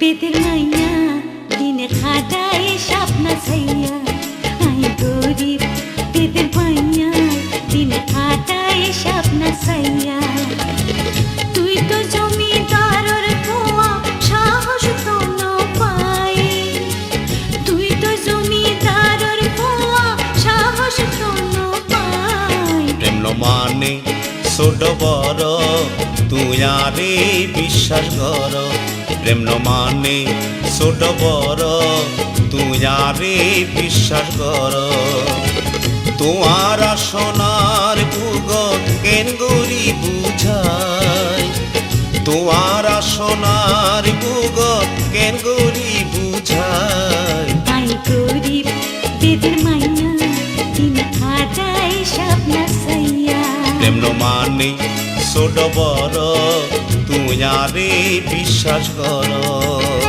বেদের মাইয়া দিনে খাটায় স্বপ্ন ছাইয়া। আই গরিব, বেদের মাইয়া দিনে খাটায় স্বপ্ন ছাইয়া। তুই তো জমিদারর ধোয়া সাহস তো পাই। তুই তো জমিদারর ধোয়া সাহস তো পাই। প্রেম মানে ছোট বড়, তুই আরে বিশ্বাস কর। প্রেম ন মানে ছোট বড় তুই আরে বিশ্বাস কর। তোমার সোনার বুগ কেন গরি বুঝাই। তোমার সোনার বুগ কেন গরি বুঝাই। আই গরিব বেদের মাইয়া দিনে খাটায় স্বপ্ন ছাইয়া প্রেম মানে ছোট বড় আরে বিশ্বাস কর।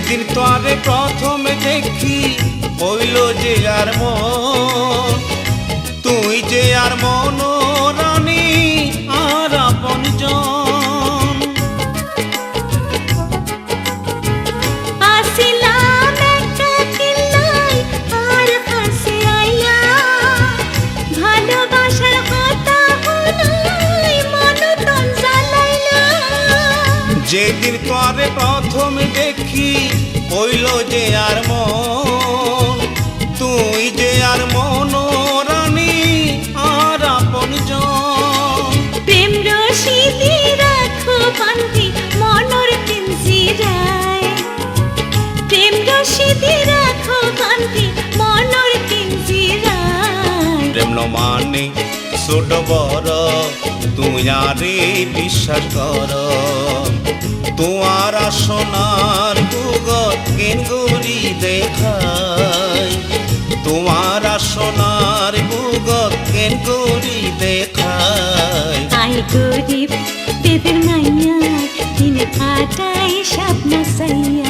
যেদিন তোরে প্রথমে দেখি হইল যে আর মন। তুই যে আর মন প্রথম দেখি হইল যে আর মন। তুই যে আর মন রানী আর আপন প্রেম রশিদি রাখো বান্ধি মনর পিঞ্জিরায় প্রেম রশিদি রাখো বান্ধি মনর পিঞ্জিরায় প্রেম ন মানে ছোট বড় তুই আরে বিশ্বাস কর। তোমার সোনার গুগত দেখায় তোমার আসনার গুগত কেন দেখায় আই গরিব বেদের মাইয়া, দিনে কাটাই স্বপ্ন সাইয়া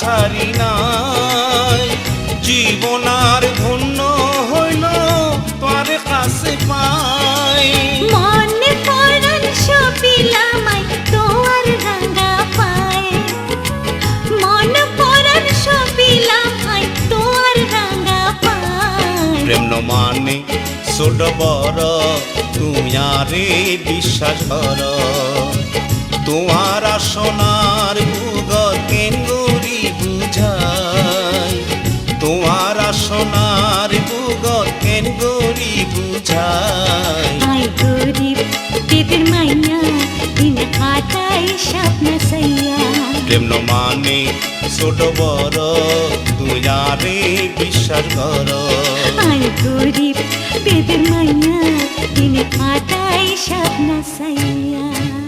ছাড়া নাই। জীবন আর ধন্য হইল তোর কাছে পাই। মনে পড়ান সপিলামাই তোর রাঙা পায় মন পড়ান সপিলামাই তোর রাঙা পায় প্রেম মানে ছোট বড় তুই আরে বিশ্বাস কর। তোমার সোনার ভুগ প্রেম মানে? ছোট বড় তুই আরে বিশ্বাস কর। গরিব বেদের মাইয়া দিনে কাটাই স্বপ্ন সাইয়া।